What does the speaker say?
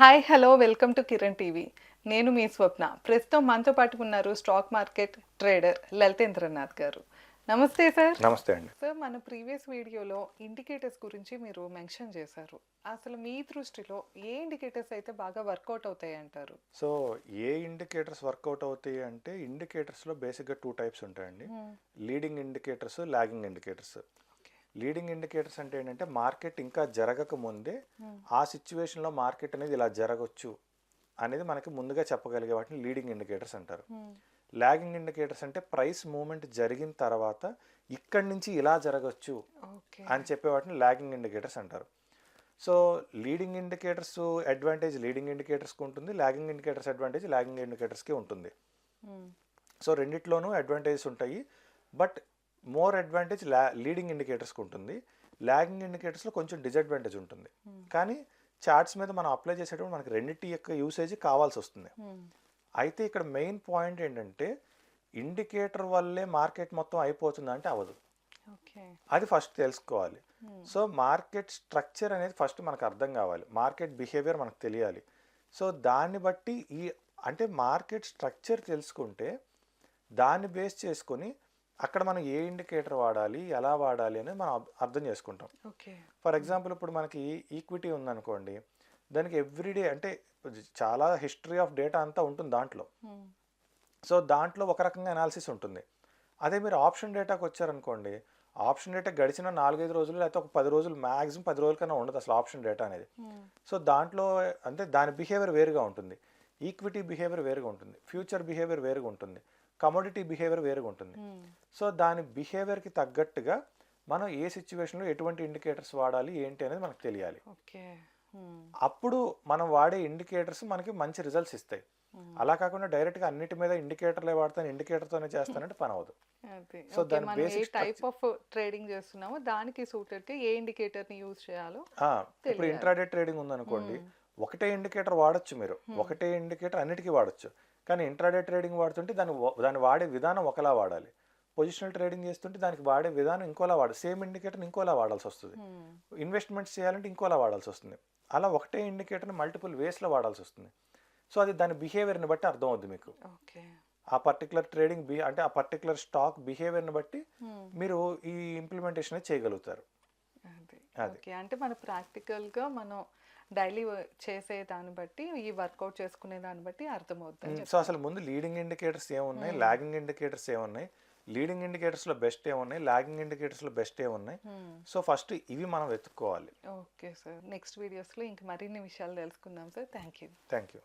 Hi hello welcome to Kiran TV నేను మీ స్వప్న. ప్రస్తుతం మనతో పాటు ఉన్నారు స్టాక్ మార్కెట్ ట్రేడర్ లలితేంద్రనాథ్ గారు. నమస్తే సార్ నమస్తే అండి. సార్ మన ప్రీవియస్ వీడియోలో ఇండికేటర్స్ గురించి మీరు మెన్షన్ చేశారు. అసలు మీ దృష్టిలో ఏ ఇండికేటర్స్ అయితే బాగా వర్కౌట్ అవుతాయి అంటారు? సో ఏ ఇండికేటర్స్ వర్కౌట్ అవుతాయి అంటే ఇండికేటర్స్లో బేసిక్గా టూ టైప్స్ ఉంటాయండి. Leading indicators lagging indicators leading indicators అంటే ఏంటంటే మార్కెట్ ఇంకా జరగక ముందే ఆ సిచ్యువేషన్లో మార్కెట్ అనేది ఇలా జరగచ్చు అనేది మనకి ముందుగా చెప్పగలిగే వాటిని లీడింగ్ ఇండికేటర్స్ అంటారు. లాగింగ్ ఇండికేటర్స్ అంటే ప్రైస్ మూవ్మెంట్ జరిగిన తర్వాత ఇక్కడి నుంచి ఇలా జరగచ్చు అని చెప్పే వాటిని లాగింగ్ ఇండికేటర్స్ అంటారు. So leading indicators advantage leading ఇండికేటర్స్కి ఉంటుంది లాగింగ్ ఇండికేటర్స్ అడ్వాంటేజ్ లాగింగ్ ఇండికేటర్స్కి ఉంటుంది. సో రెండిట్లోనూ అడ్వాంటేజెస్ ఉంటాయి. బట్ మోర్ అడ్వాంటేజ్ లా లీడింగ్ ఇండికేటర్స్కి ఉంటుంది. లాగింగ్ ఇండికేటర్స్లో కొంచెం డిసడ్వాంటేజ్ ఉంటుంది. కానీ చార్ట్స్ మీద మనం అప్లై చేసేటప్పుడు మనకి రెండింటి యొక్క యూసేజ్ కావాల్సి వస్తుంది. అయితే ఇక్కడ మెయిన్ పాయింట్ ఏంటంటే ఇండికేటర్ వల్లే మార్కెట్ మొత్తం అయిపోతుందా అంటే అవ్వదు. అది ఫస్ట్ తెలుసుకోవాలి. సో మార్కెట్ స్ట్రక్చర్ అనేది ఫస్ట్ మనకు అర్థం కావాలి. మార్కెట్ బిహేవియర్ మనకు తెలియాలి. సో దాన్ని బట్టి ఈ అంటే మార్కెట్ స్ట్రక్చర్ తెలుసుకుంటే దాన్ని బేస్ చేసుకొని అక్కడ మనం ఏ ఇండికేటర్ వాడాలి ఎలా వాడాలి అనేది మనం అర్థం చేసుకుంటాం. ఓకే. ఫర్ ఎగ్జాంపుల్ ఇప్పుడు మనకి ఈక్విటీ ఉందనుకోండి దానికి ఎవ్రీడే అంటే చాలా హిస్టరీ ఆఫ్ డేటా అంతా ఉంటుంది దాంట్లో. సో దాంట్లో ఒక రకంగా అనాలిసిస్ ఉంటుంది. అదే మీరు ఆప్షన్ డేటాకి వచ్చారనుకోండి ఆప్షన్ డేటా గడిచిన నాలుగైదు రోజులు లేకపోతే ఒక పది రోజులు మ్యాక్సిమం పది రోజుల కన్నా ఉండదు అసలు ఆప్షన్ డేటా అనేది. సో దాంట్లో అంటే దాని బిహేవియర్ వేరుగా ఉంటుంది. ఈక్విటీ బిహేవియర్ వేరుగా ఉంటుంది. ఫ్యూచర్ బిహేవియర్ వేరుగా ఉంటుంది. కమోడిటీ బిహేవియర్ వేరుగా ఉంటుంది సో దాని బిహేవియర్కి తగ్గట్టుగా మనం ఏ సిచ్యువేషన్లో ఎటువంటి ఇండికేటర్స్ వాడాలి ఏంటి అనేది మనకు తెలియాలి. ఓకే. అప్పుడు మనం వాడే ఇండికేటర్స్ మనకి మంచి రిజల్ట్స్ ఇస్తాయి. అలా కాకుండా డైరెక్ట్గా అన్నిటి మీద ఇండికేటర్లే వాడతాను ఇండికేటర్తోనే చేస్తానంటే పని So, ఓకే దాని basic టైప్ ఆఫ్ ట్రేడింగ్ చేస్తున్నామో దానికి సూటెడ్ ఏ ఇండికేటర్ని యూజ్ చేయాలో ఇప్పుడు. ఇంట్రాడే ట్రేడింగ్ ఉందనుకోండి ఒకటే ఇండికేటర్ వాడచ్చు మీరు. ఒకటే ఇండికేటర్ అన్నిటికీ వాడచ్చు. కానీ ఇంట్రాడే ట్రేడింగ్ వాడుతుంటే దాని దాన్ని వాడే విధానం ఒకలా వాడాలి. పొజిషనల్ ట్రేడింగ్ చేస్తుంటే దానికి వాడే విధానం ఇంకోలా వాడాలి సేమ్ ఇండికేటర్ ఇంకోలా వాడాల్సి వస్తుంది. ఇన్వెస్ట్మెంట్స్ చేయాలంటే ఇంకోలా వాడాల్సి వస్తుంది. అలా ఒకటే ఇండికేటర్ని మల్టిపుల్ వేస్లో వాడాల్సి వస్తుంది. సో అది దాని బిహేవియర్ని బట్టి అర్థం అవుద్ది మీకు. ఓకే. ఆ పర్టికులర్ ట్రేడింగ్ బి అంటే ఆ పర్టికులర్ స్టాక్ బిహేవియర్ని బట్టి మీరు ఈ ఇంప్లిమెంటేషన్ చేయగలుగుతారు. ఓకే. అంటే మన ప్రాక్టికల్గా మనం డైలీ చేసే దాన్ని బట్టి ఈ వర్కౌట్ చేసుకునే దాన్ని బట్టి అర్థమవుతుంది సో అసలు ముందు లీడింగ్ ఇండికేటర్స్ ఏమున్నాయి? లాగింగ్ ఇండికేటర్స్ ఏమున్నాయి? లీడింగ్ ఇండికేటర్స్లో బెస్ట్ ఏమున్నాయి? లాగింగ్ ఇండికేటర్స్లో బెస్ట్ ఏమున్నాయి? సో ఫస్ట్ ఇవి మనం వెతుక్కోవాలి. Okay sir. నెక్స్ట్ వీడియోస్లో ఇంక మరిన్ని విషయాలు తెలుసుకుందాం sir. Thank you thank you